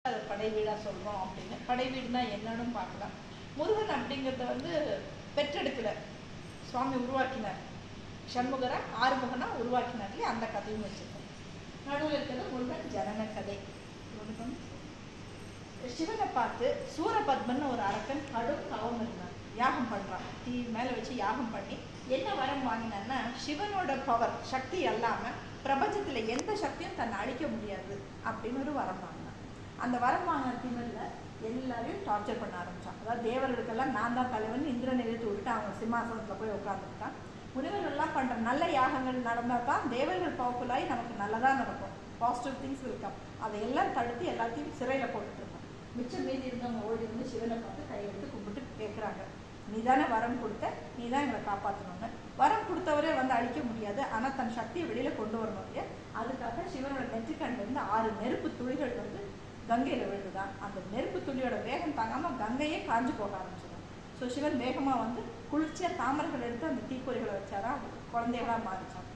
அது படை வீடா சொல்றோம் அப்படின்னு. படை வீடுனா என்னன்னு பார்க்கலாம். முருகன் அப்படிங்கிறத வந்து பெற்றெடுக்கல. சுவாமி உருவாக்கினார். சண்முகரை ஆறுமுகனா உருவாக்கினார். அந்த கதையும் வச்சிருக்கோம். நடுவில் இருக்கிறது முருகன் ஜனன கதை. முருகன். சிவனை பார்த்து சூரபத்மன் ஒரு அரக்கன் கடும் தவம் இருந்தான். யாகம் பண்றான். தீ மேல வச்சு யாகம் பண்ணி என்ன வரம் வாங்கினான்னா சிவனோட பவர் சக்தி அல்லாம பிரபஞ்சத்துல எந்த சக்தியும் தன்னை அழிக்க முடியாது அப்படின்னு ஒரு வரம் வாங்கினான். அந்த வரம் வாங்கின திமிரில் எல்லாரையும் டார்ச்சர் பண்ண ஆரம்பிச்சான். அதாவது தேவர்களுக்கெல்லாம் நான் தான் தலைவன் இந்திரனை எழுத்து விட்டு அவன் சிம்மாசனத்துல போய் உட்காந்துருக்கான் முனிவர்கள்லாம் பண்ற நல்ல யாகங்கள் நடந்தால் தான் தேவர்கள் பவர்ஃபுல்லாகி நமக்கு நல்லதா நடக்கும். பாசிட்டிவ் திங்ஸ் இருக்கும் அதையெல்லாம் தடுத்து எல்லாத்தையும் சிறையில போட்டுட்டு மிச்சம் மீதி இருந்தவங்க ஓடி வந்து சிவனை பார்த்து கையெடுத்து கும்பிட்டு கேட்குறாங்க நீ தானே வரம் கொடுத்த நீ தான் எங்களை காப்பாற்றணும்னு வரம் கொடுத்தவரே வந்து அழிக்க முடியாது. ஆனால் தன் சக்தியை வெளியில் கொண்டு வரணும் இல்லையா? அதுக்காக சிவனோட நெற்றிக்கண்ல ஆறு நெருப்பு துளிகள் வந்து கங்கையில் விழுந்துதான். அந்த நெருப்பு துளியோட வேகம் தாங்காமல் கங்கையே காஞ்சு போக ஆரம்பிச்சிடும். ஸோ சிவன் வேகமாக வந்து குளிர்ச்சியாக தாமரைகள் எடுத்து அந்த தீப்பொறிகளை அது குழந்தைகளாக மாறிச்சான்.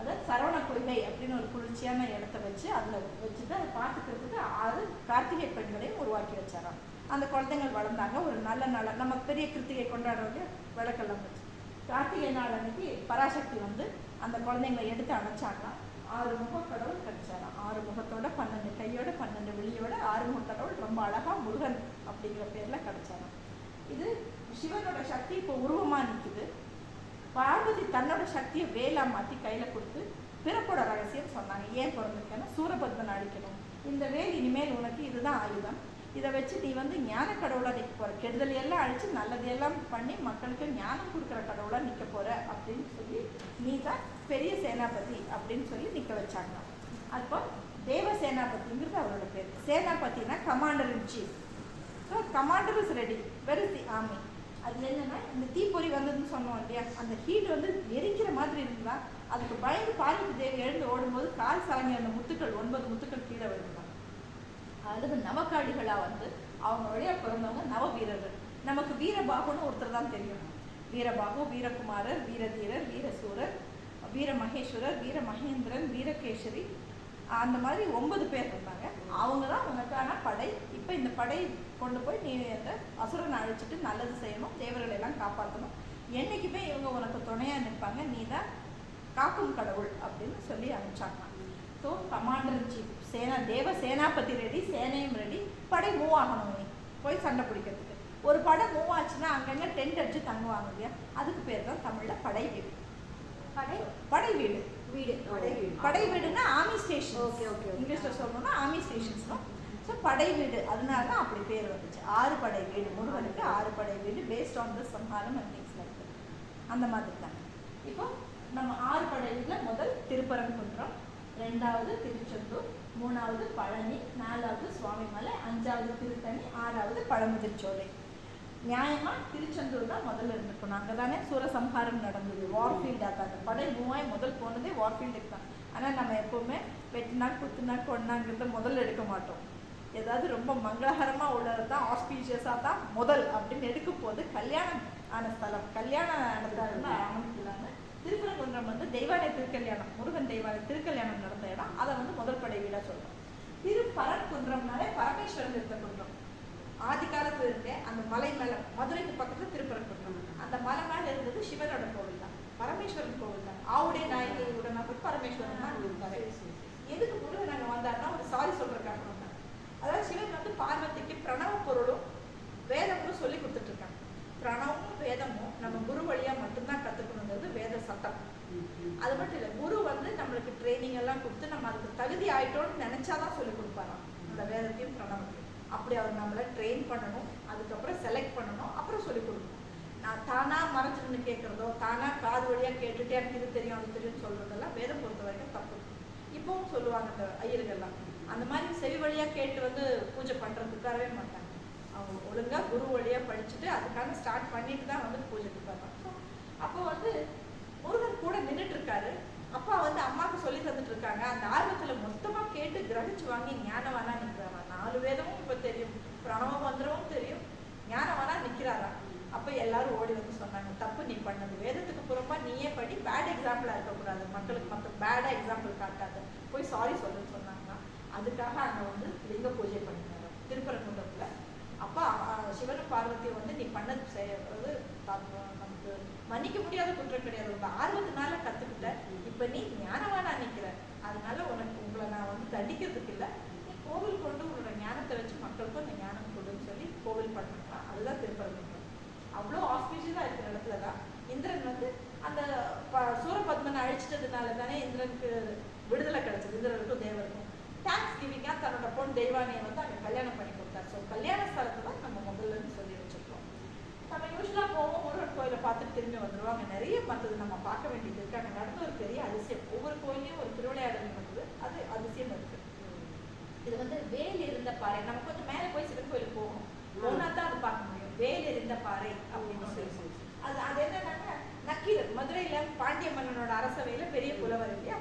அதாவது சரவண பொய்கை அப்படின்னு ஒரு குளிர்ச்சியான இடத்த வச்சு அதில் வச்சுட்டு அதை பார்த்துக்கிறதுக்கு ஆறு கார்த்திகை பெண்களையும் உருவாக்கி வச்சாராம். அந்த குழந்தைங்கள் வளர்ந்தாங்க. ஒரு நல்ல நாள் நம்ம பெரிய கிருத்திகை கொண்டாடுறது விளக்கெல்லாம் வச்சு கார்த்திகை நாள் அன்னைக்கு பராசக்தி வந்து அந்த குழந்தைங்களை எடுத்து அணைச்சாங்களாம் ஆறு முக கடவுள் கிடைச்சாராம் ஆறு முகத்தோட பன்னெண்டு கையோட பன்னெண்டு வெளியோட ஆறு முக கடவுள் ரொம்ப அழகா முருகன் அப்படிங்கிற பேரில் கிடைச்சாராம் இது சிவனோட சக்தி இப்போ உருவமாக நிற்குது பார்வதி தன்னோட சக்தியை வேலா மாற்றி கையில் கொடுத்து பிறப்போட ரகசியம் சொன்னாங்க. ஏன் பிறந்திருக்கேன்னா சூரபத்மன் அடிக்கணும். இந்த வேல் இனிமேல் உனக்கு இதுதான் ஆயுதம். இதை வச்சு நீ வந்து ஞான கடவுளாக நிற்க போகிற கெடுதல் எல்லாம் அழிச்சு நல்லதையெல்லாம் பண்ணி மக்களுக்கு ஞானம் கொடுக்குற கடவுளாக நிற்க போகிற அப்படின்னு சொல்லி நீ தான் பெரிய சேனாபதி அப்படின்னு சொல்லி நிற்க வச்சாங்க. அப்போ தேவ சேனாபதிங்கிறது அவரோட பேர். சேனாபதினா commander in chief so commander is ready very the army அது என்னென்னா இந்த தீப்பொறி வந்ததுன்னு சொன்னோம் இல்லையா? அந்த ஹீட் வந்து எரிக்கிற மாதிரி இருந்தால் அதுக்கு பயந்து பார்வதி தேவி எழுந்து ஓடும்போது கால் சாங்கி அந்த முத்துக்கள் ஒன்பது முத்துக்கள் கீழே விழுந்தாங்க அதுக்கு நவக்காடிகளாக வந்து அவங்க வழியாக பிறந்தவங்க நவ வீரர்கள் நமக்கு வீரபாகுன்னு ஒருத்தர் தான் தெரியும். வீரபாகு வீரகுமாரர் வீரதீரர் வீரசூரர் வீர மகேஸ்வரர் வீர மகேந்திரன் வீரகேசரி அந்த மாதிரி ஒன்பது பேர் இருந்தாங்க. அவங்க தான் உனக்கான படை. இப்போ இந்த படை கொண்டு போய் நீ அந்த அசுரனை அழைச்சிட்டு நல்லது செய்யணும் தேவர்களை எல்லாம் காப்பாற்றணும் என்றைக்குமே இவங்க உனக்கு துணையாக நிற்பாங்க. நீ தான் காக்கும் கடவுள் அப்படின்னு சொல்லி அனுப்பிச்சாங்க. ஸோ கமாண்டர் சீஃப் சேனா தேவ சேனாபதி ரெடி சேனையும் ரெடி. படை மூவ் ஆகணும் நீ போய் சண்டை பிடிக்கிறதுக்கு. ஒரு படை மூவ் ஆச்சுன்னா அங்கங்க டென்ட் அடிச்சு தங்குவாங்க இல்லையா? அதுக்கு பேர் தான் தமிழ்ல படை வீடு. படை? படை வீடு. வீடு. படை வீடு. படை வீடுன்னா ஆர்மி ஸ்டேஷன் okay, okay. இங்கிலீஷ்ல சொல்லணும்னா ஆர்மி ஸ்டேஷன்ஸ் தான். ஸோ படை வீடு. அதனால தான் அப்படி பேர் வந்துச்சு. ஆறு படை வீடு. முருகனுக்கு ஆறு படை வீடு பேஸ்ட் ஆன் த சம்ஹாரம் அண்ட் திங்ஸ் லைக் அந்த மாதிரி தான். இப்போ நம்ம ஆறு படை வீட்டில் முதல் திருப்பரங்குன்றம் ரெண்டாவது திருச்செந்தூர் மூணாவது பழனி நாலாவது சுவாமிமலை அஞ்சாவது திருத்தணி ஆறாவது பழமுதிர்ச்சோலை நியாயமா திருச்செந்தூர் தான் முதல்ல இருந்திருக்கணும் அங்கே தானே சூரசம்ஹாரம் நடந்தது. வார்ஃபீல்டாக அந்த படை மூவாய் முதல் போனதே வார்ஃபீல்டுக்கு தான். ஆனால் நம்ம எப்பவுமே வெட்டினா குத்துனா கொண்டாங்கிறத முதல்ல எடுக்க மாட்டோம். ஏதாவது ரொம்ப மங்களகரமாக உள்ளது தான் ஆஸ்பீஷியஸாக தான் முதல் அப்படின்னு எடுக்கும் போது கல்யாணம் ஆன ஸ்தலம். கல்யாணம் நடந்தாருன்னா ஆரம்பிக்கலான்னு திருப்பரங்குன்றம் வந்து தெய்வாலய திருக்கல்யாணம் முருகன் தெய்வாலய திருக்கல்யாணம் நடந்த இடம். அதை வந்து முதல் படை வீடாக சொல்றோம் திருப்பரங்குன்றம்னாலே பரமேஸ்வரன் இருந்த குன்றம். ஆதி காலத்துல இருந்தே அந்த மலை மேல மதுரைக்கு பக்கத்துல திருப்பரங்குன்றம் அந்த மலை மேல இருந்தது சிவனோட கோவில் தான். பரமேஸ்வரன் கோவில் தான். ஆவுடைய நாயகி உடனே பரமேஸ்வரன் தான் இருப்பாரு. எதுக்கு முருகன் அங்க வந்தாருன்னா ஒரு சாரி சொல்றதுக்காக வந்தார். அதாவது சிவன் வந்து பார்வதிக்கு பிரணவ பொருளும் வேதங்களும் சொல்லி கொடுத்துட்டு பிரணவமும் வேதமும் நம்ம குரு வழியா மட்டும்தான் கற்றுக்கணுங்கிறது வேத சட்டம். அது மட்டும் இல்லை குரு வந்து நம்மளுக்கு ட்ரைனிங் எல்லாம் கொடுத்து நம்ம அதுக்கு தகுதி ஆயிட்டோம்னு நினைச்சாதான் சொல்லி கொடுப்பாராம். அந்த வேதத்தையும் பிரணவத்தையும். அப்படி அவர் நம்மளை ட்ரெயின் பண்ணணும் அதுக்கப்புறம் செலக்ட் பண்ணணும் அப்புறம் சொல்லி கொடுக்கணும். நான் தானா மறைச்சிருந்து கேட்குறதோ கேட்கறதோ தானா காது வழியா கேட்டுட்டே எனக்கு இது தெரியும் அது தெரியும்னு சொல்றதெல்லாம் வேதம் பொறுத்த வரைக்கும் தப்பு. இப்பவும் சொல்லுவாங்க அந்த ஐயர்கள்லாம் அந்த மாதிரி செவி வழியா கேட்டு வந்து பூஜை பண்றதுக்காகவே மாட்டாங்க. அவங்க ஒழுங்காக குரு வழியாக படிச்சுட்டு அதுக்காக ஸ்டார்ட் பண்ணிட்டு தான் வந்து பூஜைக்கு போகிறாங்க ஸோ அப்போ வந்து முருகன் கூட நின்றுட்டு இருக்காரு அப்பா வந்து அம்மாவுக்கு சொல்லி தந்துட்டு இருக்காங்க அந்த ஆர்வத்தில் மொத்தமாக கேட்டு கிரகிச்சு வாங்கி ஞானவானா நிற்கிறாரா நாலு வேதமும் இப்போ தெரியும். பிரணவ மந்திரமும் தெரியும். ஞானவானா நிற்கிறாரா அப்போ எல்லாரும் ஓடி வந்து சொன்னாங்க தப்பு நீ பண்ணது. வேதத்துக்கு புறமா நீயே படி. பேட் எக்ஸாம்பிளாக இருக்கக்கூடாது. மக்களுக்கு மற்ற பேடாக எக்ஸாம்பிள் காட்டாத. போய் சாரி சொல்லுன்னு சொன்னாங்கன்னா அதுக்காக அங்கே வந்து லிங்க பூஜை பண்ணினாரு திருப்பரங்குன்றத்தில் அப்போ அஹ், சிவனும் பார்வதியும் வந்து நீ பண்ணது செய்யறது தப்பு, நமக்கு மன்னிக்க முடியாத குற்றம் கிடையாது. உங்க ஆர்வத்தினால கத்துக்கிட்ட. இப்போ நீ ஞானவானா நிக்கிற. அதனால உனக்கு உங்களை நான் வந்து தண்டிக்கிறதுக்கு இல்லை. நீ கோவில் கொண்டு உங்களோட ஞானத்தை வச்சு மக்களுக்கும் அந்த ஞானம் கொடுன்னு சொல்லி கோவில் பண்ணலாம். அதுதான் திருப்பரங்குன்றம் அவ்வளோ ஆஸ்பீஷியஸாக இருக்கிற இடத்துல தான் இந்திரன் வந்து அந்த ப- சூரபத்மனை அழிச்சிட்டதுனால தானே இந்திரனுக்கு விடுதலை கிடைச்சது. இந்திரனுக்கும் தேவருக்கும். தேங்க்ஸ் கிவிங்காக தன்னோட பொண்ணு தெய்வானியை வந்து அங்கே கல்யாணம் பண்ணி கொடுத்தார். ஸோ கல்யாண ஸ்தலத்தை தான் நம்ம முதல்ல இருந்து சொல்லி வச்சிருக்கோம் நம்ம யூஸ்வலாக போவோம் முருகன் கோயிலை பார்த்துட்டு திரும்பி வந்துடுவோம் அங்கே நிறைய மற்றது நம்ம பார்க்க வேண்டியது இருக்கு. அங்கே நடந்த ஒரு பெரிய அதிசயம். ஒவ்வொரு கோயிலையும் ஒரு திருவிளையாடல் நடக்குது அது அதிசயம் இருக்கு. இது வந்து வேல் இருந்த பாறை. நம்ம கொஞ்சம் மேலே போய் சிவன் கோயிலுக்கு போகணும். போனா தான் அது பார்க்க முடியும். வேல் இருந்த பாறை அப்படின்னு சொல்லி அது அது என்னன்னாக்கா நக்கீரர் மதுரையில பாண்டிய மன்னனோட அரசவையில பெரிய புலவர் இல்லையா?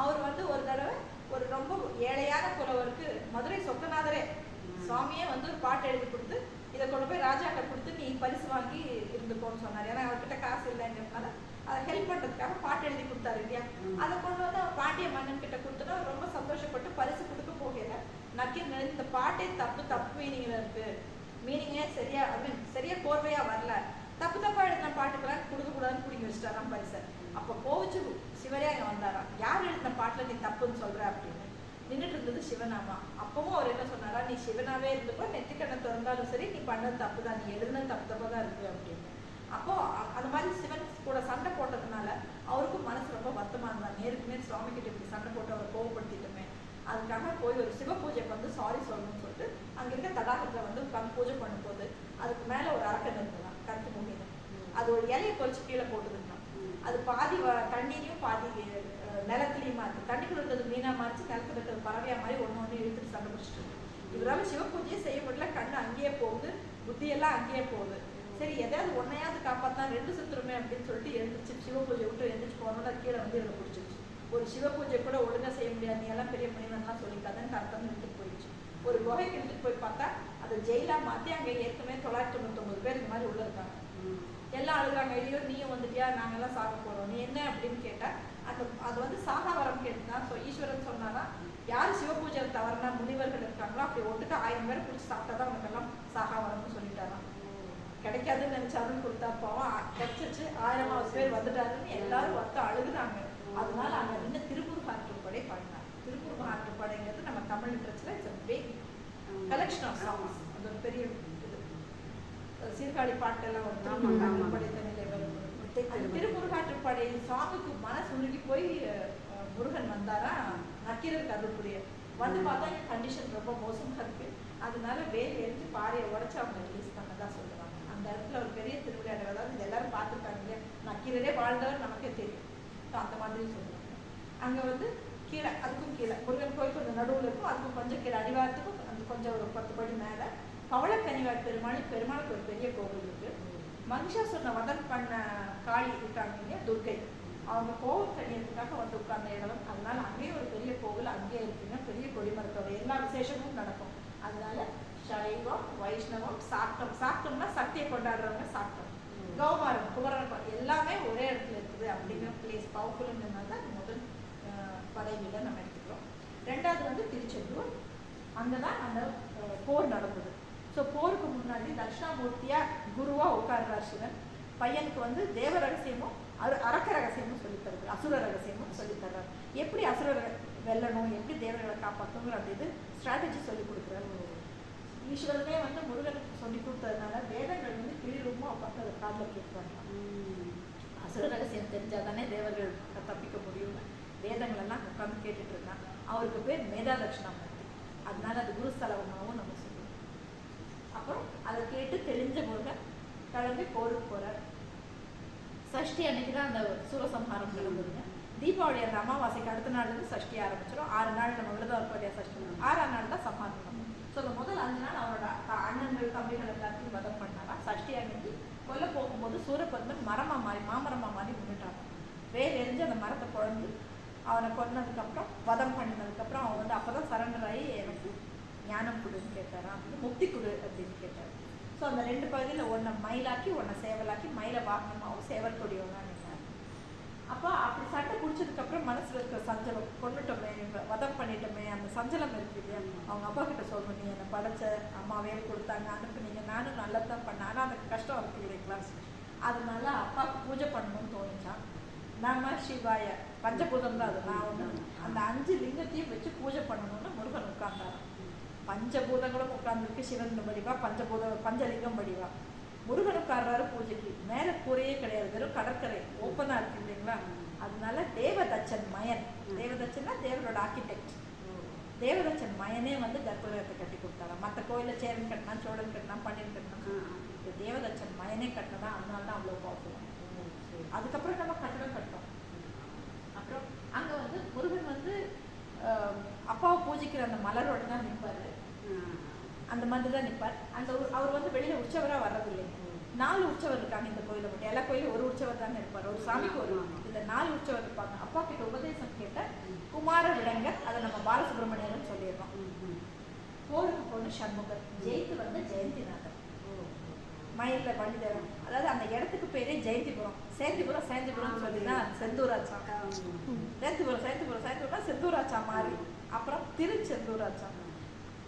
அவர் வந்து ஒரு தடவை ஒரு ரொம்ப ஏழையான புலவருக்கு மதுரை சொக்கநாதரே சுவாமியே வந்து ஒரு பாட்டு எழுதி கொடுத்து இதை கொண்டு போய் ராஜாட்ட கொடுத்து நீ பரிசு வாங்கி இருந்துக்கோன்னு சொன்னார். ஏன்னா அவர்கிட்ட காசு இல்லைங்கிறதுனால அதை ஹெல்ப் பண்றதுக்காக பாட்டு எழுதி கொடுத்தாரு இல்லையா? அதை கொண்டு வந்து பாண்டிய மன்னன் கிட்ட கொடுத்தோன்னா ரொம்ப சந்தோஷப்பட்டு பரிசு கொடுக்க போகல நக்கீர் நினைச்சு இந்த பாட்டே தப்பு தப்பு மீனிங்ல இருக்கு. மீனிங்கே சரியா ஐ மீன் சரியா கோர்வையா வரல. தப்பு தப்பா எழுதின பாட்டுக்கெல்லாம் கொடுக்க கூடாதுன்னு பிடிங்கி வச்சுட்டாராம் பரிசை அப்போ கோவிச்சு சிவரே அங்க வந்தாராம் யார் எழுதின பாட்டுல நீ தப்புன்னு சொல்ற? அப்படின்னு. நின்றுட்டு இருந்தது சிவனாமா. அப்பவும் அவர் என்ன சொன்னாரா? நீ சிவனாவே இருந்துக்கோ நெத்திக்கண்ணை திறந்தாலும் சரி நீ பண்ணது தப்பு தான் நீ எழுதுனது தப்பு தப்பா தான் இருக்கு. அப்படின்னு. அப்போ அந்த மாதிரி சிவன் கூட சண்டை போட்டதுனால அவருக்கும் மனசு ரொம்ப வருத்தமா இருந்தா நேருக்கு நேர் சுவாமி கிட்ட இப்படி சண்டை போட்டு அவரை கோவப்படுத்திட்டோமே. அதுக்காக போய் ஒரு சிவ பூஜைக்கு வந்து சாரி சொல்லணும்னு சொல்லிட்டு அங்க இருக்க தடாகத்துல வந்து உட்காந்து பூஜை பண்ணும்போது அதுக்கு மேல ஒரு அரக்கன் இருந்ததான் கருத்து மூங்கின அது ஒரு இலையை பொறிச்சு கீழே போட்டுருந்தான் அது பாதி தண்ணீரையும் பாதி அஹ், நிலத்துலயுமா இருக்கு. தண்ணிக்குள்ள இருந்தது மீனா மாறிச்சு நிலத்துல இருக்கிறது பறவையா மாதிரி ஒண்ணு ஒண்ணு இழுத்துட்டு சண்டை பிடிச்சிட்டு இருக்கு. இவரால சிவ பூஜையே செய்ய முடியல. கண்ணு அங்கேயே போகுது புத்தியெல்லாம் அங்கேயே போகுது. சரி எதாவது ஒன்னையாவது காப்பாத்தான் ரெண்டு சுத்துருமே அப்படின்னு சொல்லிட்டு எழுந்துச்சு சிவ பூஜை விட்டு எழுந்துச்சு போனோட கீழே வந்து இதில் பிடிச்சிருச்சு ஒரு சிவ பூஜை கூட ஒழுங்கா செய்ய முடியாது. நீ எல்லாம் பெரிய முனிவன்லாம் சொல்லிக்காதன்னு கரெக்டாக எடுத்துட்டு போயிடுச்சு. ஒரு குகைக்கு எடுத்துட்டு போய் பார்த்தா அதை ஜெயிலா மாத்தி அங்கே ஏற்கனவே தொள்ளாயிரத்தி தொண்ணூத்தொம்பது பேர் இந்த மாதிரி உள்ள இருக்காங்க. எல்லாம் அழுகுறாங்க ஐயோ நீயும் வந்துட்டியா? நாங்கெல்லாம் சாக போறோம். நீ என்ன? அப்படின்னு கேட்டா அந்த அது வந்து சாகாவரம் கேட்டுதான். ஸோ ஈஸ்வரன் சொன்னாரா யார் சிவபூஜை தவறுனா முனிவர்கள் இருக்காங்களோ அப்படி ஒட்டுக்க ஆயிரம் பேர் பிடிச்சி சாப்பிட்டா தான் உனக்கெல்லாம் சாகா வரம்னு சொல்லி கிடைக்காதுன்னு நினைச்சாலும் கொடுத்தா போவோம். கிடைச்சிச்சு ஆயிரமாவது பேர் வந்துட்டாருன்னு எல்லாரும் வந்து அழுகுறாங்க. அதனால அங்க நின்று திருப்பூர் ஆற்றுப்படை பாடினார் திருப்பூர் ஆற்றுப்படைங்கிறது நம்ம Tamil லிட்ரேச்சர்ல it's big collection of songs அது ஒரு பெரிய இது. சீர்காழி பாட்டெல்லாம் வந்து. ஆற்றுப்படை தண்ணியில வரும் திருமுருகாற்றுப்படை சாங்குக்கு மனசு உருகி போய் முருகன் வந்தாரா? நக்கீரருக்கு அருள் புரிய வந்து பார்த்தா கண்டிஷன் ரொம்ப மோசமா இருக்கு. அதனால வேல் எரிஞ்சு பாறையை உடைச்சு அவங்க ரிலீஸ் பண்ணதா சொல்லுவாங்க அந்த இடத்துல ஒரு பெரிய திருவிளையாடல் அதாவது இது எல்லாரும் பார்த்துருக்காங்க. நான் நக்கீரரே வாழ்ந்தவர் நமக்கே தெரியும். ஸோ அந்த மாதிரி சொல்லுவாங்க அங்க வந்து கீழே அதுக்கும் கீழே முருகன் கோயில் கொஞ்சம் நடுவில் இருக்கும். அதுக்கும் கொஞ்சம் கீழே அடிவாரத்துக்கும் அந்த கொஞ்சம் ஒரு பத்து படி மேலே பவளக்கனிவார் பெருமாள் பெருமாளுக்கு ஒரு பெரிய கோவில் இருக்கு. மகிஷாசுரனை வதம் பண்ண காளி இருக்காங்க இல்லையா? துர்கை அவங்க கோவில் கணியத்துக்காக வந்து உட்கார்ந்த இடம் அதனால அங்கேயே ஒரு பெரிய கோவில் அங்கேயே இருக்குங்க. பெரிய கொடிமரத்தோட எல்லா விசேஷமும் நடக்கும். அதனால சைவம் வைஷ்ணவம் சாக்தம் சாக்தம்னா சக்தியை கொண்டாடுறவங்க சாக்தம் கௌமாரம் குமரன் எல்லாமே ஒரே இடத்துல இருக்குது அப்படிங்கிற பிளேஸ் பவர்ஃபுல்ங்கிறதுனால தான் முதல் பதவியில் நம்ம எடுத்துக்கிறோம். ரெண்டாவது வந்து திருச்செந்தூர். அங்கே தான் அந்த போர் நடந்தது. ஸோ போருக்கு முன்னாடி தட்சிணாமூர்த்தியாக குருவாக உட்கார்றார் சிவன். பையனுக்கு வந்து தேவ ரகசியமும் அரு அரக்க ரகசியமும் சொல்லித் தருது அசுர ரகசியமும் சொல்லித்தர்றார் எப்படி அசுர வெல்லணும்? எப்படி தேவர்களை காப்பாற்றணுங்கிற அந்த இது ஸ்ட்ராட்டஜி சொல்லி கொடுக்குறாரு. ஈஸ்வரனே வந்து முருகனுக்கு சொல்லி கொடுத்ததுனால வேதங்கள் வந்து கிளிரூபமாக உட்காந்து அதை காதில் கேட்பாங்க அசுர ரகசியம் தெரிஞ்சால் தானே தேவர்கள் தப்பிக்க முடியும். வேதங்கள் எல்லாம் உட்காந்து கேட்டுட்டு இருந்தான் அவருக்கு பேர் மேதா அதனால அது குருஸ்தலமாகவும் நம்ம சொல்லுவோம். அப்புறம் அதை கேட்டு தெரிஞ்ச முருகன் கிளம்பி போருக்கு போகிறார் சஷ்டி அன்னைக்கு தான் அந்த சூரசம்ஹாரம் நடந்ததுங்க தீபாவளி அந்த அமாவாசைக்கு அடுத்த நாள்ல சஷ்டி ஆரம்பிச்சிடும் ஆறு நாள் நம்ம விரதம் இருப்போம் சஷ்டி? ஆறாம் நாள் தான் சம்ஹாரம் பண்ணுவோம் ஸோ அந்த முதல் அஞ்சு நாள் அவரோட அண்ணன்கள் தம்பிகள் எல்லாத்தையும் வதம் பண்ணாரா? சஷ்டி அன்னைக்கு கொல்ல போகும்போது சூரபத்மன் மரமா மாறி மாமரமா மாறி நின்றுட்டாங்க வேர் எரிஞ்சு அந்த மரத்தை குழந்து அவனை கொன்னதுக்கப்புறம் வதம் பண்ணினதுக்கப்புறம் அவன் வந்து அப்பதான் சரண்டர் ஆகி எனக்கு ஞானம் கொடுன்னு கேட்டாராம் வந்து முக்தி கொடு அப்படின்னு கேட்டார். ஸோ அந்த ரெண்டு பகுதியில் ஒன்றை மயிலாக்கி ஒன்றை சேவலாக்கி மயிலை வாகனமாகவும் சேவல் கொடியவனாக அப்போ அப்படி சண்டை பிடிச்சதுக்கப்புறம் மனசில் இருக்கிற சஞ்சலம் கொண்டுட்டோமே வதம் பண்ணிட்டோமே அந்த சஞ்சலம் இருக்கு இல்லையா? அவங்க அப்பா கிட்ட சொல்லணும் நீ என்னை படைச்ச அம்மா வேலை கொடுத்தாங்க அனுப்புனீங்க நானும் நல்லது தான் பண்ணேன். ஆனால் அந்த கஷ்டம் இருக்கு இல்லைங்களா அதனால அப்பாவுக்கு பூஜை பண்ணணும்னு தோணுச்சான் நாம சிவாய பஞ்சபூதம் தான் அது. நான் ஒன்று அந்த அஞ்சு லிங்கத்தையும் வச்சு பூஜை பண்ணணும்னு முருகன் உட்கார்ந்தாராம். பஞ்சபூதங்களும் உட்கார்ந்துருக்கு. சிவன் வடிவா பஞ்சபூத பஞ்சலிங்கம் வடிவா முருகன் உட்கார்றாரு பூஜைக்கு மேலே கூரையே கிடையாது வெறும் கடற்கரை ஓப்பனாக இருக்கு இல்லைங்களா? அதனால தேவதச்சன் மயன். தேவதச்சன்னா தேவரோட ஆர்கிடெக்ட் தேவதச்சன் மயனே வந்து கர்ப்பகிரகத்தை கட்டி கொடுத்தாராம். மற்ற கோயிலில் சேரன் கட்டினா சோழன் கட்டினா பன்னீர் கட்டினா இந்த தேவதச்சன் மயனே கட்டினதா அதனால தான் அவ்வளோ பவர்ஃபுல்லாக அதுக்கப்புறம் நம்ம கட்டடம் கட்டோம். அப்புறம் அங்கே வந்து முருகன் வந்து அப்பாவை பூஜிக்கிற அந்த மலரோட தான் நிற்பார் அந்த மாதிரி தான் நிற்பார் அந்த அவர் வந்து வெளியில் உற்சவராக வர்றதில்லை நாலு உற்சவர் இருக்காங்க இந்த கோயிலில் மட்டும் எல்லா கோயிலும் ஒரு உற்சவர் தானே இருப்பார். ஒரு சாமிக்கு ஒரு இந்த நாலு உற்சவர் இருப்பாங்க. அப்பா கிட்ட உபதேசம் கேட்ட குமார விடங்கர் அதை நம்ம பாலசுப்ரமணியர்னு சொல்லிடுறோம் போருக்கு பொண்ணு சண்முகர் ஜெயித்து வந்து ஜெயந்திநாதர். மயிலில் வண்டிதரம் அதாவது அந்த இடத்துக்கு பேரே ஜெயந்திபுரம். சேந்திபுரம் சேந்திபுரம் சொல்லினா செந்தூராச்சா சேந்திபுரம் சேந்திபுரம் சேந்திபுரம் செந்தூராச்சா மாறி அப்புறம் திருச்செந்தூராச்சா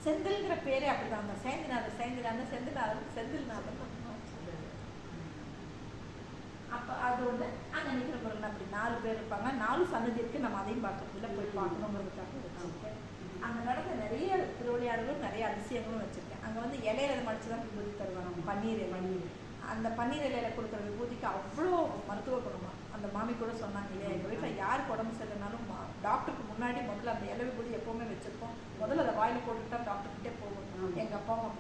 செந்தில்ங்கிற பேரே அப்படிதான். சேந்திநாதர் சேந்திநாதன் செந்தில்நாதன் செந்தில்நாதன். அப்போ அது ஒன்று அங்கே நிற்கிற பொருள் அப்படி நாலு பேர் இருப்பாங்க. நாலு சன்னதி இருக்கு நம்ம அதையும் பார்க்கறதுல போய் பார்க்கணுங்கிறதுக்காக வச்சிருக்கேன் அங்கே நடந்த நிறைய திருவிளையாடலும் நிறைய அதிசயங்களும் வச்சுருக்கேன். அங்கே வந்து இலையில மடிச்சு தான் விபூதி தருவாங்க. பன்னீர் பன்னீர் அந்த பன்னீர் இலையில கொடுக்குற விபூதிக்கு அவ்வளோ மருத்துவ குணமா. அந்த மாமி கூட சொன்னாங்க இல்லையா எங்கள் வீட்டில் யாருக்கு உடம்பு சரியில்லைனாலும் மா- டாக்டருக்கு முன்னாடி முதல்ல அந்த இலை விபூதி எப்போவுமே வச்சுருப்போம். முதல்ல அதை வாயில் போட்டுட்டு தான் டாக்டர்கிட்டே போவோம் எங்கள் அப்பாவும்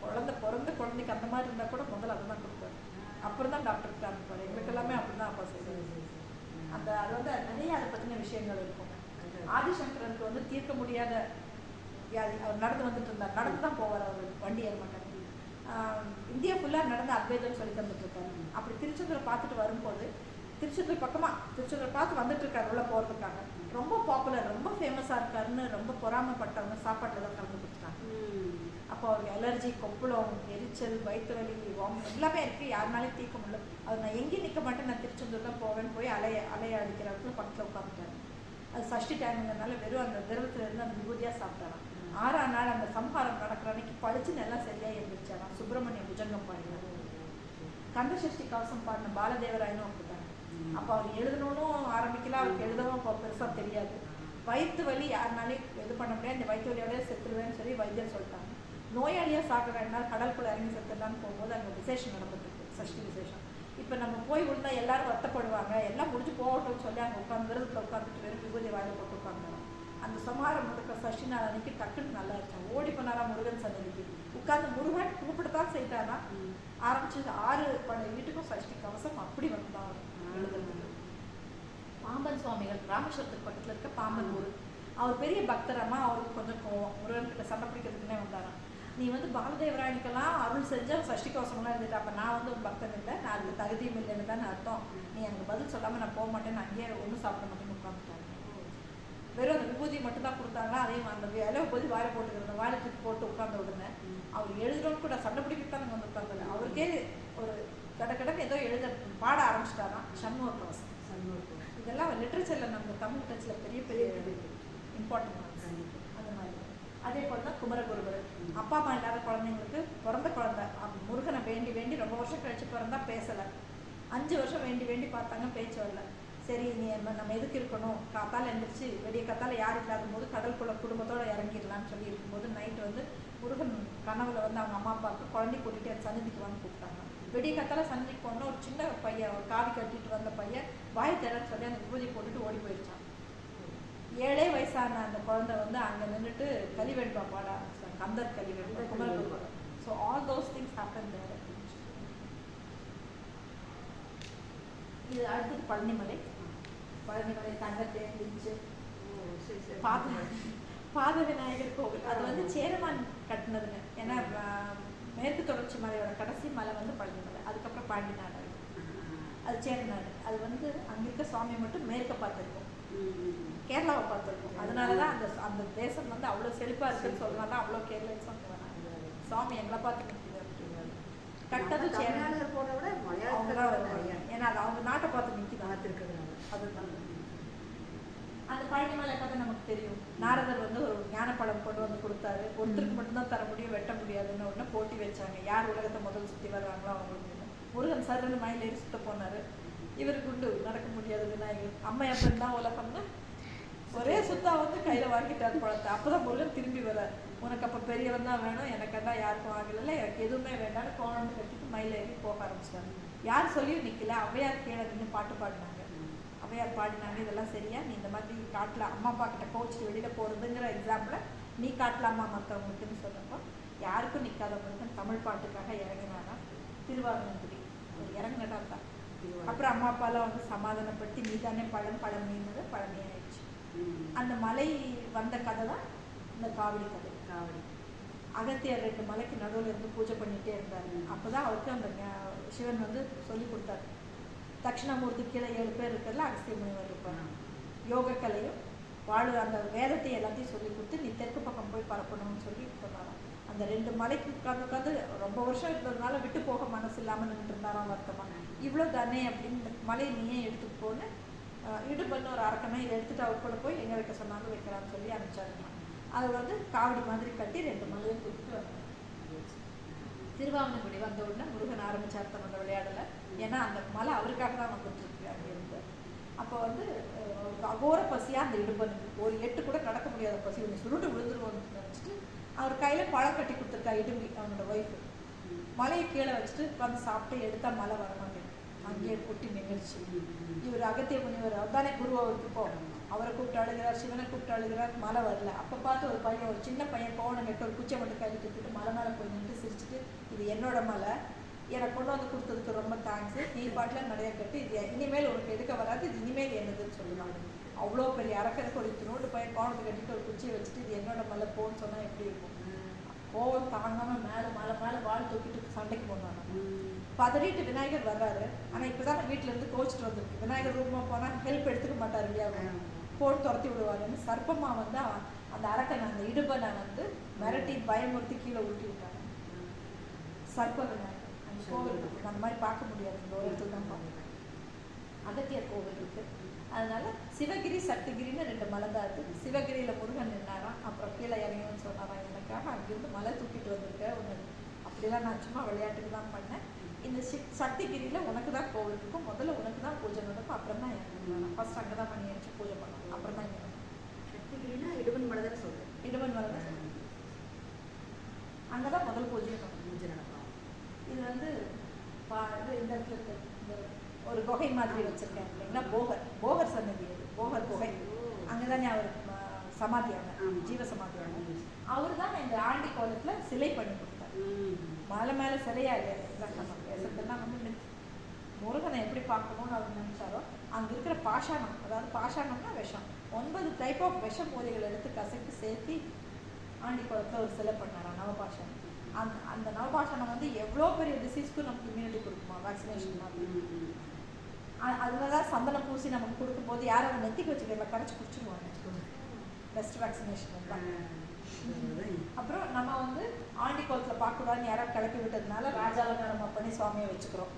குழந்த குழந்தை பிறந்த குழந்தைக்கு அந்த மாதிரி இருந்தால் கூட முதல்ல அதை தான் அப்புறம் தான் டாக்டர்கிட்ட அனுப்புவார் எங்களுக்கு எல்லாமே அப்படி தான் அப்பா செய்வார் அந்த அது வந்து நிறைய அதை பற்றின விஷயங்கள் இருக்கும். ஆதிசங்கரனுக்கு வந்து தீர்க்க முடியாத வியாதி. அவர் நடந்து வந்துட்டு இருந்தார். நடந்து தான் போவார் அவர் வண்டி ஏற மாட்டார் இந்தியா ஃபுல்லாக நடந்து அத்வைதம் சொல்லி தந்துட்டு இருக்காரு அப்படி திருச்செந்தூரை பார்த்துட்டு வரும்போது திருச்செந்தூர் பக்கமாக திருச்செந்தூர் பார்த்து வந்துட்டு இருக்காரு உள்ள போகிறதுக்காக ரொம்ப பாப்புலர் ரொம்ப ஃபேமஸாக இருக்காருன்னு ரொம்ப பொறாமைப்பட்டவங்க சாப்பாட்டில் தான் கலந்து கொடுத்துட்டாங்க. அப்போ அவருக்கு அலர்ஜி கொப்புளம் எரிச்சல் வயிற்று வலி வாம் எல்லாமே இருக்குது யாருனாலையும் தீர்க்க முடியல. அது நான் எங்கேயும் நிற்க மாட்டேன். நான் திருச்செந்தூர் தான் போவேன். போய் அலைய அலைய அடிக்கிற பக்கத்தில் உட்காந்துட்டாரு அது சஷ்டி டைமுங்கிறதுனால வெறும் அந்த திரவத்துலேருந்து அந்த விபூதியாக சாப்பிட்டாராம் ஆறாம் நாள் அந்த சம்ஹாரம் நடக்கிற அன்னைக்கு பழிச்சுன்னு எல்லாம் சரியாக எழுந்திரிச்சாராம் சுப்பிரமணிய புஜங்கம் பாடினார் கந்தசஷ்டி கவசம் பாடின பாலதேவராயனும் அப்படித்தாங்க அப்போ அவர் எழுதணும்னு ஆரம்பிக்கல. அவருக்கு எழுதவும் அப்போ பெருசாக தெரியாது. வயிற்று வலி யாருனாலையும் இது பண்ண முடியாது. இந்த வயிற்று வலியோடய செத்துருவேன்னு சொல்லி வைத்தியர் சொல்லிட்டாங்க. நோயாளியாக சாக வேண்டாம் கடலுக்குள்ள இறங்கி செத்துடலான்னு போகும்போது அங்கே விசேஷம் நடந்துருக்கு சஷ்டி விசேஷம். இப்போ நம்ம போய் விழுந்தா எல்லாரும் வருத்தப்படுவாங்க எல்லாம் முடிஞ்சு போகட்டும்னு சொல்லி அங்கே உட்காந்து விரதத்தில் உட்காந்துட்டு வெறும் விபூதி வாயில போட்டு அந்த சமாரம் நடக்கிற சஷ்டி நாள் அன்னைக்கு டக்குன்னு நல்லா இருந்துச்சு. ஓடி போனாரா முருகன் சன்னதிக்கு உட்காந்து முருகன் கூப்பிடத்தான் செய்தானா ஆரம்பிச்சு ஆறு படை வீட்டுக்கும் சஷ்டி கவசம் அப்படி வந்தான் எழுதுறதுக்கு. பாம்பன் சுவாமிகள் ராமேஸ்வரத்துக்கு பக்கத்தில் இருக்க பாம்பன் ஊர். அவர் பெரிய பக்தராமா அவருக்கு கொஞ்சம் கோவம். முருகன் கிட்ட சண்டை பிடிக்கிறதுக்குனே வந்தாராம். நீ வந்து பாலதேவராயனுக்கெல்லாம் அருள் செஞ்ச சஷ்டி கவசம்லாம் இருந்துட்டு அப்போ நான் வந்து உன் பக்தன் இல்லை நான் அதுக்கு தகுதியும் இல்லைன்னு தானே அர்த்தம். நீ எனக்கு பதில் சொல்லாமல் நான் போக மாட்டேன் நான் அங்கேயே ஒன்றும் சாப்பிட மாட்டேன்னு உட்காந்துட்டாங்க வெறும் அந்த விபூதி மட்டும் தான் கொடுத்தாங்களா அதையும் அந்த இலை விபூதி வாயில போட்டுக்கிறத வாயில தூக்கி போட்டு உட்கார்ந்த உடனே அவர் எழுதுறோன்னு கூட சண்டை பிடிக்கிட்டு தான் வந்து உட்கார்ந்தாரு. அவருக்கே ஒரு கட கடன்னு ஏதோ எழுத பாட ஆரம்பிச்சிட்டாராம் சண்முக கவசம் இதெல்லாம் லிட்ரேச்சரில் நம்ம தமிழ் டச்சில் பெரிய பெரிய இம்பார்ட்டன்ட் அதே போல் தான் குமரகுருபர். அப்பா அம்மா இல்லாத குழந்தைங்களுக்கு பிறந்த குழந்தை. முருகனை வேண்டி வேண்டி ரொம்ப வருஷம் கழிச்சு பிறந்தா பேசலை. அஞ்சு வருஷம் வேண்டி வேண்டி பார்த்தாங்க பேச்சு வரல. சரி நீ நம்ம எதுக்கு இருக்கணும்? காத்தால் எழுந்திரிச்சு வெடிய காத்தால் யார் இல்லாத போது கடல்குள்ள குடும்பத்தோட இறங்கிடலாம்னு சொல்லி இருக்கும்போது நைட்டு வந்து முருகன் கனவுல வந்து அவங்க அம்மா அப்பாவுக்கு குழந்தை கூட்டிகிட்டு சன்னதிக்கு வந்து கூப்பிட்டாங்க. வெடிய காத்தால சன்னதிக்கு போனால் ஒரு சின்ன பையன் ஒரு காவி கட்டிட்டு வந்த பையன் வாய் தேடன்னு சொல்லி அந்த விபூதி போட்டுட்டு ஓடி போயிடுச்சான் ஏழே வயசான அந்த குழந்தை வந்து அங்கே நின்றுட்டு கலிவெண்பா பாட ஆரம்பிச்சாங்க Kandar Kalivenba Kumaraguru so all those things happen there இது அடுத்தது பழனிமலை. பழனிமலை தங்கத்தேன் பீச்சு பாத பாத விநாயகர் கோவில். அது வந்து சேரமான் கட்டினதுங்க. ஏன்னா மேற்கு தொடர்ச்சி மலையோட கடைசி மலை வந்து பழனிமலை. அதுக்கப்புறம் பாண்டிநாடு. அது சேரநாடு அது வந்து அங்கே இருக்க சுவாமி மட்டும் மேற்க பார்த்துருக்கும். கேரளாவை பார்த்துருக்கோம். அதனால தான் அந்த அந்த தேசம் வந்து அவ்வளோ செழிப்பாக இருக்குன்னு சொல்லலாம் தான் அவ்வளோ கேரளா வராங்க சுவாமி எங்களை பார்த்து நிற்குது அப்படிங்கிறது கட்டது நம்ம சேரணும் தமிழ்நாடுல போறத விட அவங்க மலையாளத்துல வருவாங்க. ஏன்னா அது அவங்க நாட்டை பார்த்து நிற்கிறாங்க பார்த்துருக்கிறதுனால அதுதான். அந்த பழனிமலை கதை நமக்கு தெரியும்? நாரதர் வந்து ஒரு ஞானப்பழம் கொண்டு வந்து கொடுத்தாரு. ஒருத்தருக்கு மட்டும்தான் தர முடியும் வெட்ட முடியாதுன்னு ஒன்று போட்டி வச்சாங்க. யார் உலகத்தை முதல் சுற்றி வர்றாங்களோ அவங்களுக்கு. முருகன் சர்ன்னு மயில் ஏறி சுத்த போனாரு. இவருக்கு உண்டு நடக்க முடியாது விநாயகர். அம்மையப்பன் தான் உலகம்னா ஒரே சுத்தா வந்து கையில வாங்கிட்டார் பழத்தை அப்பதான் முருகன் திரும்பி வர உனக்கு அப்ப பெரியவன் தான் வேணும். எனக்கெண்டா யாருக்கும் ஆகல எனக்கு எதுவுமே வேண்டாம்னு கோணம் கட்டிட்டு மயில ஏறி போக ஆரம்பிச்சிட்டாரு. யார் சொல்லியும் நிக்கல. அவ்வையார் கீழே நின்று பாட்டு பாடினாங்க. அவையார் பாடினாங்க இதெல்லாம் சரியா? நீ இந்த மாதிரி காட்டில் அம்மா அப்பா கிட்ட கோச்சிட்டு வெளியில போறதுங்கிற எக்ஸாம்பிள நீ காட்டலாமா மற்றவங்களுக்குன்னு சொன்னப்போ யாருக்கும் நிற்காதவங்களுக்கு தமிழ் பாட்டுக்காக இறங்கினாரா? திருவாரூர் ஒரு தான் அப்புறம் அம்மா அப்பாலாம் வந்து சமாதானப்படுத்தி நீ தானே பழம் பழம் நீந்தது பழமையாயிடுச்சு. அந்த மலை வந்த கதை தான் இந்த காவடி கதை. காவடி. அகத்தியர் ரெண்டு மலைக்கு நடுவுல இருந்து பூஜை பண்ணிட்டே இருந்தாரு. அப்பதான் அவருக்கு அந்த சிவன் வந்து சொல்லி கொடுத்தாரு. தட்சிணாமூர்த்தி கீழே ஏழு பேர் இருக்கிறதுல அகஸ்திய முனிவர் இருப்பார். யோக கலையும் வாழ் அந்த வேதத்தை எல்லாத்தையும் சொல்லி கொடுத்து நீ தெற்கு பக்கம் போய் பரப்பணும்னு சொல்லி சொன்னாராம். அந்த ரெண்டு மலைக்கு உட்காந்து உட்காந்து ரொம்ப வருஷம் இருந்ததுனால விட்டு போக மனசு இல்லாமல் நின்றுட்டு இருந்தாராம் வருத்தமா. இவ்வளோ தானே அப்படின்னு மலையை நீயே எடுத்துகிட்டு போன்னு அஹ், ஒரு அரக்கனை இதை எடுத்துகிட்டு அவர் கூட போய் எங்க வைக்க சொன்னாங்க வைக்கிறான்னு சொல்லி அனுப்பிச்சாருமா. அது வந்து காவடி மாதிரி கட்டி ரெண்டு மலையை தூக்கிட்டு வந்தாங்க. திருவாவணங்குடி வந்த உடனே முருகன் ஆரம்பிச்சார் தன்னோட விளையாடல. ஏன்னா அந்த மலை அவருக்காக தான் வந்துட்டு இருக்கு அப்போ வந்து அகோர பசியாக அந்த இடுபனுக்கு ஒரு எட்டு கூட நடக்க முடியாத பசி. ஒன்று சுருண்டு விழுந்துருவோம்னு நினச்சிட்டு அவர் கையில் பழம் கட்டி கொடுத்துருக்கா இடும்பி அவனோட ஒய்ஃபு மலையை கீழே வச்சுட்டு உட்காந்து சாப்பிட்டு எடுத்தால் மலை வரணும் அங்கேயே கொட்டி நின்றுச்சு இவர் அகத்திய முனிவர் அவர்தானே குரு அவருக்கு இப்போ அவரை கூப்பிட்டு அழுகிறார் சிவனை கூப்பிட்டு அழுகிறார் மழை வரல. அப்போ பார்த்து ஒரு பையன் ஒரு சின்ன பையன் கோவணம் கட்டு ஒரு குச்சை மட்டும் கையில் தூக்கிட்டு மலை மேலே போய் நின்று சிரிச்சுட்டு இது என்னோட மலை. எனக்கு கொண்டு வந்து கொடுத்ததுக்கு ரொம்ப தேங்க்ஸ் நீ பாட்டில் நிறைய கட்டு. இது இனிமேல் உனக்கு எடுக்க வராது. இது இனிமேல் என்னதுன்னு சொல்லலாம் அவ்வளோ பெரிய அரக்கருக்கு ஒரு இத்தினோடு பையன் கோவணத்தை கட்டிட்டு ஒரு குச்சியை வச்சுட்டு இது என்னோட மலை போன்னு சொன்னால் எப்படி இருக்கும்? கோவம் தாங்காம மேலே மேலே மேலே வால் தூக்கிட்டு சண்டைக்கு போனாங்க பதறிட்டு விநாயகர் வர்றாரு. ஆனா இப்பதான் வீட்டுல இருந்து கோச்சிட்டு வந்திருக்கு. விநாயகர் ரூமா போனா ஹெல்ப் எடுத்துக்க மாட்டாரு இல்லையா. போட்டு துரத்தி விடுவாருன்னு சர்ப்பமா வந்து அந்த அரக்கனை அந்த இடுபனை வந்து மிரட்டி பயமுறுத்தி கீழே ஊட்டி விட்டாங்க சர்ப்ப விநாயகர். அந்த கோவில் இருக்கு. அந்த மாதிரி பார்க்க முடியாது. இந்த ஒரு இடத்துல தான் பார்க்கணும். அகத்தியர் கோவில் இருக்கு. அதனால சிவகிரி சக்திகிரின்னு ரெண்டு மலை தான் இருக்கு. சிவகிரியில முருகன் நின்னாராம். அப்புறம் கீழே இறங்கணும்னு சொன்னாராம் எனக்காக அங்கிருந்து மலை தூக்கிட்டு வந்திருக்கேன் ஒன்று அப்படிலாம் நான் சும்மா விளையாட்டுக்கு தான் பண்ணேன். இந்த சி- சக்திகிரியில உனக்கு தான் கோவில் இருக்கும் முதல்ல உனக்கு தான் பூஜை நடக்கும் அப்புறம் தான் எனக்கு ஃபர்ஸ்ட் அங்கே தான் பண்ணி வச்சு பூஜை பண்ணணும். அப்புறம் தான் இங்கே சக்திகிரினா இடுவன் மலை தானே சொல்றேன். இடுவன் மலை தான் அங்கே தான் முதல் பூஜை பூஜை நடக்கும். இது வந்து பா- இது இந்த இடத்துல இருக்கு. இந்த ஒரு குகை மாதிரி வச்சிருக்கேன். இல்லைங்களா? போகர். போகர் சன்னதி அது. போகர் குகை. அங்கதானே அவர் ம, சமாதியாங்க ஆமா. ஜீவ சமாதியாங்க அவர் தான் இந்த ஆண்டி கோலத்துல சிலை பண்ணி கொடுத்தார் மலை மேலே சிலையா இல்லையா நம்ம பேசுறதெல்லாம் வந்து முருகனை எப்படி பார்க்கணும்னு அவர் நினைச்சாரோ அங்க இருக்கிற பாஷாணம் அதாவது பாஷாணம்னா விஷம். ஒன்பது டைப் ஆஃப் விஷ மூலிகள் எடுத்து கசைத்து சேர்த்து ஆண்டி குளத்துல ஒரு சிலை பண்ணாராம் நவபாஷாணம். அந்த அந்த நவபாஷாணம் வந்து எவ்வளோ பெரிய டிசீஸ்க்கும் நமக்கு இம்யூனிட்டி கொடுக்குமா? வேக்சினேஷன் மாதிரி. அ- தான் சந்தனம் பூசி நமக்கு கொடுக்கும்போது யாரும் அதை நெத்திக்கு வச்சுக்கல கரைச்சி குடிச்சிருவாங்க. பெஸ்ட் வேக்சினேஷன் தான். அப்புறம் நம்ம வந்து ஆண்டி குளத்துல பார்க்கக்கூடாதுன்னு யாராவது கிளப்பி விட்டதுனால ராஜாலங்காரம் பண்ணி சுவாமியை வச்சுக்கிறோம்.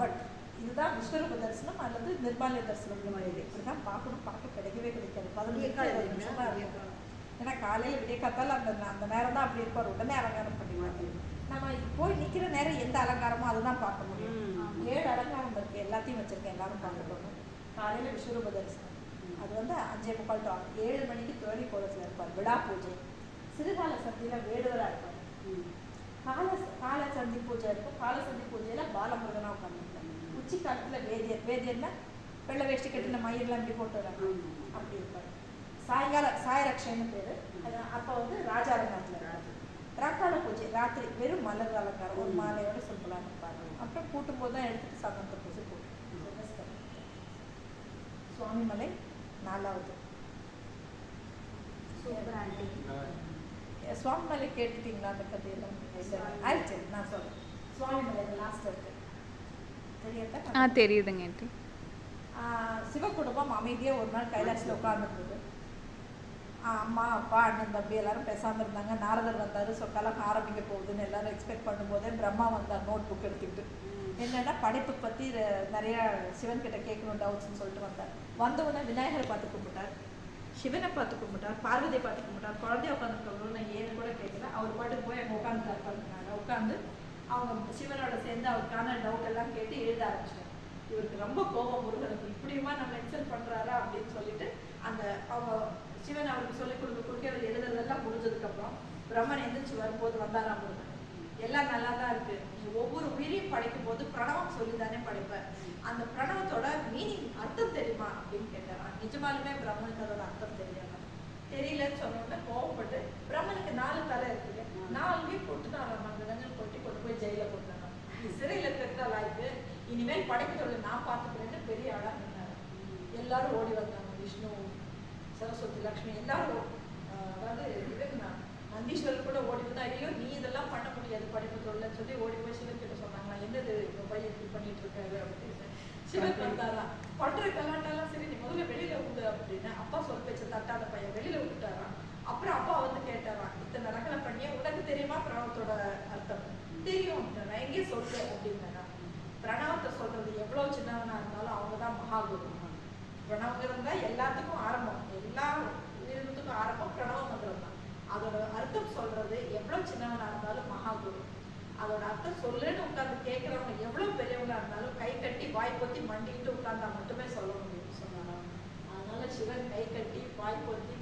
பட் இதுதான் விஸ்வரூப தரிசனம் அல்லது நிர்மாலய தரிசனம் இந்த மாதிரி இப்படிதான் பார்க்கணும் பார்க்க கிடைக்கவே கிடைக்காது. பதினஞ்சு இருபது நிமிஷம் தான் இருக்கும். ஏன்னா காலையில விடிய காத்தால அந்த அந்த நேரம் தான் அப்படி இருப்பார். உடனே அலங்காரம் பண்ணிடுவாங்க நம்ம போய் நிக்கிற நேரம் எந்த அலங்காரமோ அதுதான் பார்க்க முடியும். ஏழு அலங்காரம் இருக்கு. எல்லாத்தையும் வச்சிருக்கேன். எல்லாரும் பார்க்கணும் காலையில விஸ்வரூப தரிசனம். அது வந்து அஞ்சே முக்கால் டு. ஏழு மணிக்கு துவரி கோலத்தில் இருப்பார் விழா பூஜை. சிறுகால சந்தியில வேடுவரா இருப்பார். கால கால சந்தி பூஜை இருக்கும் கால சந்தி பூஜையில பாலமுருகனா உட்காந்துருப்பார் உச்சி காலத்துல வேதியர் வேதியர்னா வெள்ளை வேஷ்டி கட்டின மயிரெல்லாம் இப்படி போட்டு வராங்க. அப்படி இருப்பார். சாயங்கால சாயரக்ஷன்னு பேரு. அது அப்போ வந்து ராஜா. இருப்பார். ராக்கால பூஜை ராத்திரி வெறும் மலர் அலங்காரம் ஒரு மாலையோட சிம்பிளாக இருப்பாங்க அப்புறம் கூட்டும் போது தான் எடுத்துட்டு சந்தனத்தை பூஜை போட்டு. சுவாமிமலை நாலாவது. Super aunty. சுவாமிமலை கேட்டுட்டீங்களா அந்த கதையெல்லாம்? ஆயிடுச்சு. நான் சொல்றேன். சுவாமிமலை லாஸ்ட் இருக்கு. ஆ தெரியட்டா தெரியுதுங்க ஆண்டி. ஆஹ் சிவகுடும்பம் அமைதியாக ஒரு நாள் கைலாசில் உட்கார்ந்துருந்தது. ஆஹ் அம்மா அப்பா அண்ணன் தம்பி எல்லாரும் பேசாமல் இருந்தாங்க. நாரதர் வந்தார். ஸோ ஆரம்பிக்க போகுதுன்னு எல்லாரும் எக்ஸ்பெக்ட் பண்ணும்போதே பிரம்மா வந்தார் நோட் புக் எடுத்துக்கிட்டு. என்னன்னா படைப்பு பற்றி நிறையா சிவன் கிட்ட கேட்கணும் டவுட்ஸ்னு சொல்லிட்டு வந்தார். வந்தவுடனே விநாயகரை பார்த்து கும்பிட்டார். சிவனை பார்த்து கும்பிட்டார். பார்வதியை பார்த்து கும்பிட்டார். குழந்தைய உட்காந்துருக்கவங்களும் நான் ஏன்னு கூட கேட்கல அவர் பாட்டுக்கு போய் அங்கே உட்காந்துட்டார் பாருங்க. உட்காந்து அவங்க சிவனோட சேர்ந்து அவருக்கான டவுட் எல்லாம் கேட்டு எழுத ஆரம்பிச்சிட்டார். இவருக்கு ரொம்ப கோபம் முருகனுக்கு இப்படியுமா நம்ம இன்சல்ட் பண்ணுறாரா அப்படின்னு சொல்லிட்டு அந்த அவங்க சிவன் அவருக்கு சொல்லி கொடுத்து கொடுக்க அவர் எழுதுறதெல்லாம் முடிஞ்சதுக்கப்புறம் பிரம்மன் எந்திரிச்சு வரும்போது வந்தாராம் முருகன்? எல்லாம் நல்லா தான் இருக்கு ஒவ்வொரு உயிரையும் படைக்கும் போது பிரணவம் சொல்லி தானே படைப்பேன் அந்த பிரணவத்தோட மீனிங் அர்த்தம் தெரியுமா அப்படின்னு கேட்டாராம் நிஜமாலுமே பிரம்மனுக்கு அதோட அர்த்தம் தெரியாம தெரியலன்னு சொன்ன கோபப்பட்டு கோவப்பட்டு பிரம்மனுக்கு நாலு தலை இருக்குது நாலுமே போட்டுட்டாராம் அந்த இடங்கள் கொட்டி கொண்டு போய் ஜெயில கொடுத்தாங்க சிறையில இருக்கிறதா லாய்க்கு இனிமேல் படைக்கிறத நான் பார்த்துக்கிறேன்னு பெரிய ஆளா நின்னாரு. எல்லாரும் ஓடி வந்தாங்க. விஷ்ணு சரஸ்வதி லக்ஷ்மி எல்லாரும் அதாவது நான் நந்தீஸ்வரர் கூட ஓடி வந்தா ஐயோ நீ இதெல்லாம் பண்ண முடியாது படிப்பு தொழில்னு சொல்லி ஓடி போய் சிவன் கிட்ட சொன்னாங்களா என்னது உங்க பையன் இப்படி பண்ணிட்டு இருக்காரு அப்படின்னு. சிவன் வந்தாரா பண்ற கலாட்டெல்லாம் சரி நீ முதல்ல வெளியில விடு அப்படின்னு. அப்பா சொல் பேச்ச தட்டாத பையன் வெளியில விட்டுட்டாராம். அப்புறம் அப்பா வந்து கேட்டாராம் இத்தனை ரகலை பண்ணியே உனக்கு தெரியுமா பிரணவத்தோட அர்த்தம்? தெரியும் நான் எங்கேயும் சொல்றேன் அப்படின்னா பிரணவத்தை சொல்றது எவ்வளவு சின்னவனா இருந்தாலும் அவங்க தான் மகாகுரு பிரணவங்கிறது தான் எல்லாத்துக்கும் ஆரம்பம். எல்லா உயிரினத்துக்கும் ஆரம்பம் பிரணவ மந்திரம் தான். அதோட அர்த்தம் சொல்றது எவ்வளவு சின்னவனா இருந்தாலும் மகாகுரு. அதோட அர்த்தம் சொல்லுன்னு உட்கார்ந்து கேட்கறவங்க எவ்வளவு பெரியவங்களா இருந்தாலும் கை கட்டி வாய் பொத்தி மண்டிட்டு உட்கார்ந்தா மட்டுமே சொல்ல முடியும் சொன்னாங்க அதனால சிவன் கை கட்டி வாய் பொத்தி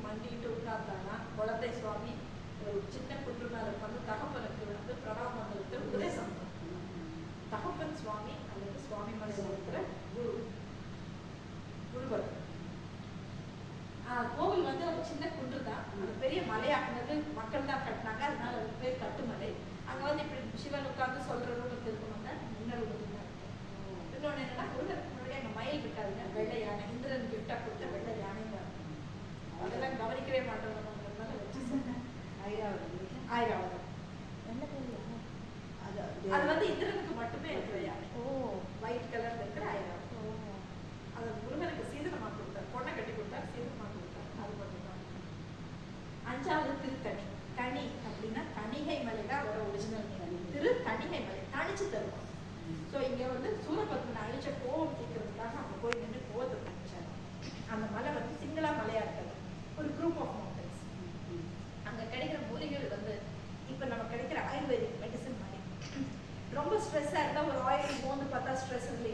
presently.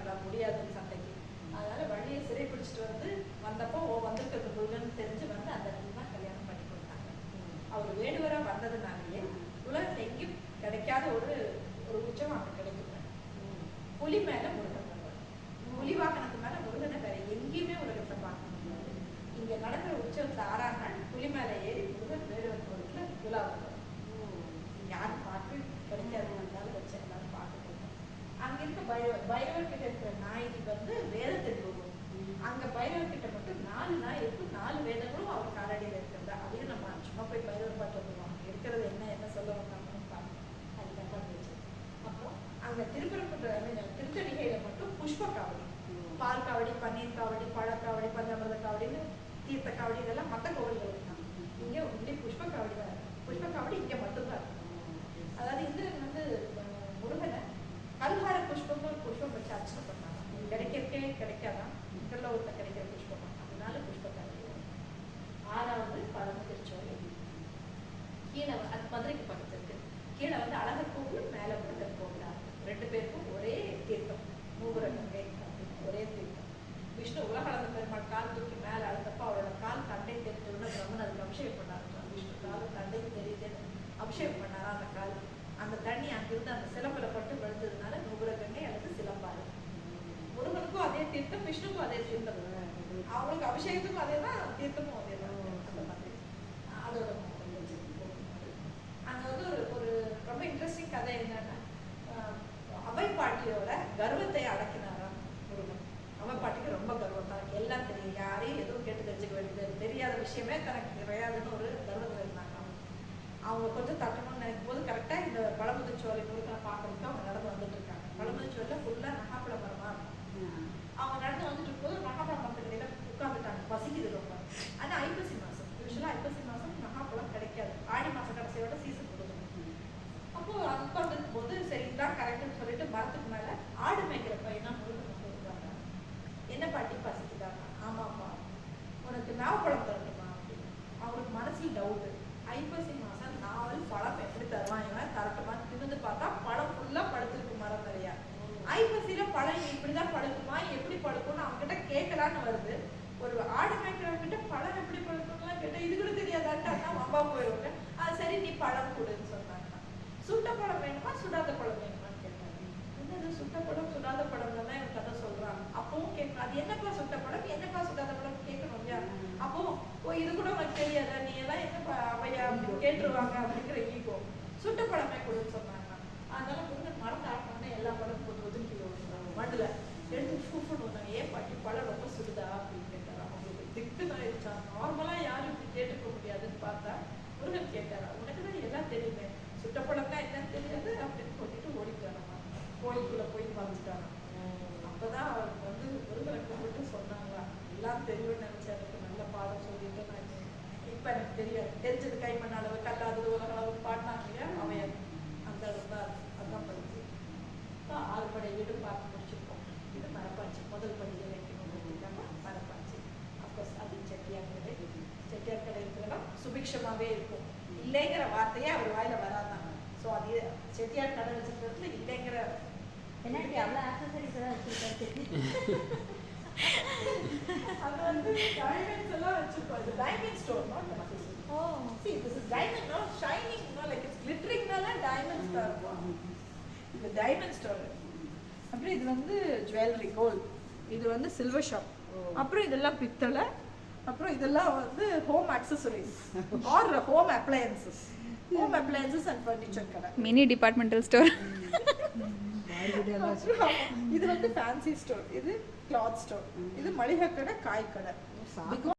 எதிர்த்து முடியாதுன்னு சண்டைக்கு அதனால வள்ளியை சிறை பிடிச்சிட்டு வந்து வந்தப்போ ஓ வந்திருக்கிறது முருகன் தெரிஞ்சு வந்து அந்த இடத்துல தான் கல்யாணம் பண்ணி கொடுத்தாங்க. அவர் வேடுவரா வந்ததுனாலயே உலகத்துல எங்கேயும் கிடைக்காத ஒரு ஒரு உச்சம் அவங்க கிடைக்கும் புலி மேல முருகன் வருவார் புலி வாகனத்து மேல முருகனை வேற எங்கேயுமே உலகத்தை பார்க்க முடியாது. இங்க நடக்கிற உச்சம் ஆறாம் நாள் புலி மேல ஏறி முருகன் வேடுவர் கோவில்ல விழா வருவார் பைரவர் பைரவர் கிட்ட கர்வத்தை அடக்கினாராம் முருகன். அவை பாட்டிக்கு ரொம்ப கர்வம் தனக்கு எல்லாம் தெரியும். யாரையும் எதுவும் கேட்டு தெரிஞ்சுக்க வேண்டியது தெரியாத விஷயமே தனக்கு கிடையாதுன்னு ஒரு கர்வத்தில் இருந்தாங்க அவங்க கொஞ்சம் தட்டணும்னு நினைக்கும் போது கரெக்டாக இந்த பழமுதிர்ச்சோலை முருகனை பார்க்கறதுக்கு அவங்க நடந்து வந்துட்டு இருக்காங்க. பழமுதிர்ச்சோலையில் ஃபுல்லாக நகாப்பழ மரமா இருக்கும். அவங்க நடந்து வந்துட்டு இருக்கும்போது நகாப்பழ மரத்துக்கு உட்காந்துட்டாங்க பசிக்குது ரொம்ப ஆனா ஐப்பசி மாசம் யூஸ்வலாக ஐப்பசி மாசம் நகாப்பழம் கிடைக்காது ஆடி மாசம் கடைசியோட சீசன் கொடுக்கணும் அப்போ உட்காந்துருக்கும் போது சரி இதான் கரெக்ட்னு சொல்லிட்டு மரத்துக்கு மேல ஆடு மேய்க்கிற பையனா முருகன் வந்து உட்கார்ந்தாங்க. என்ன பாட்டி பசிக்குதாங்க ஆமாப்பா உனக்கு நாவப்பழம் தரட்டுமா அப்படின்னு அவருக்கு மனசுல டவுட் ஐப்பசி மாசம் நாவல் பழம் எப்படி தருவான் இவன் தரட்டுமா தின்னு பார்த்தா பழம் ஃபுல்லா படுத்திருக்கு மரம் நிறையா ஐப்பசியில பழம் இப்படிதான் படுக்குமா எப்படி படுக்கும்னு அவங்க கிட்ட கேட்கலான்னு வருது ஒரு ஆடு மேய்க்கிறவங்க கிட்ட பழம் எப்படி படுக்கும்லாம் கேட்டா இது கூட தெரியாதான்ட்டு அண்ணா போயிடுவாங்க அது சரி நீ பழம் கொடுன்னு சொன்னாங்க. சுட்ட பழம் வேணுமா சுடாத பழம் வேணுமான்னு கேட்டாங்க. என்னது சுட்ட பழம் சுடாத படம் தான் என் கதை சொல்றாங்க. அப்பவும் கேட்கணும் அது என்னப்பா சுட்ட படம் என்னப்பா சுடாத படம் கேட்கணும் இல்லையா? அப்போ ஓ இது கூட உனக்கு தெரியாதா? நீ எல்லாம் என்னப்பா அவையா அப்படின்னு கேட்டுருவாங்க அப்படிங்கிற ஈகோ சுட்ட பழமே கொடுன்னு சொன்னாங்க. அதனால வந்து மரம் ஆட்டினோடனே எல்லா படம் கொஞ்சம் ஒதுக்கி விடுறாங்க மண்ணுல எடுத்து ஃபூஃபுன்னு வந்தாங்க ஏன் பாட்டி பழம் ரொம்ப சுடுதா அப்படின்னு கேட்டாரா அவங்களுக்கு திக்குன்னு ஆயிடுச்சா நார்மலா யாரும் இப்படி கேட்டுக்க முடியாதுன்னு பார்த்தா முருகன் கேட்டாரா உனக்கு தான் எல்லாம் தெரியுமே சுட்ட பழம்னா என்னன்னு தெரியாது அப்படின்னு சொல்லிட்டு ஓடிட்டாராமா கோயிலுக்குள்ள போய் மறைஞ்சிட்டாராம் அப்பதான் அவருக்கு வந்து முருகனை கூப்பிட்டு சொன்னாங்களா எல்லாம் தெரியும்னு நினைச்சு எனக்கு நல்ல பாடம் சொல்லிட்டு நான் இப்ப- இப்ப எனக்கு தெரியாது தெரிஞ்சது கைமண் அளவு கல்லாதது உலக அளவு பாடினாங்க இல்லையா அவையன் அந்த அளவு தான் அதான் படிச்சு இப்போ ஆறுபடை வீடு பார்த்து முடிச்சிருக்கோம் இது மரப்பாச்சி முதல் படியில் வைக்கணும்னு மரப்பாச்சி. அப்கோர்ஸ் அது செட்டியார் கடை. செட்டியார் கடை இருக்கிறவங்க சுபிக்ஷமாவே இருக்கும். இல்லைங்கிற வார்த்தையே அவர் வாயில வராதான். ஸோ அது செட்டியார் கடை வச்சிருக்கிறதுல இல்லைங்கிற என்னடி அவ்வளோ ஆக்சசரிஸ் எல்லாம் வச்சிருக்காரு. அது வந்து டைமண்ட்ஸ் எல்லாம் வச்சிருக்கோம் இது diamond store not oh. See, this is diamond, no shining, like it's glittering இருக்கும். இது டைமண்ட் ஸ்டோர் அப்புறம் இது வந்து ஜுவல்லரி கோல்ட் இது வந்து சில்வர் ஷாப் அப்புறம் இதெல்லாம் பித்தளை. அப்புறம் இதெல்லாம் வந்து home accessories or home appliances home appliances and furniture கடை. மினி டிபார்ட்மெண்டல் ஸ்டோர் இது வந்து ஃபேன்சி ஸ்டோர் இது கிளாத் ஸ்டோர் இது மளிகை கடை காய் கடை.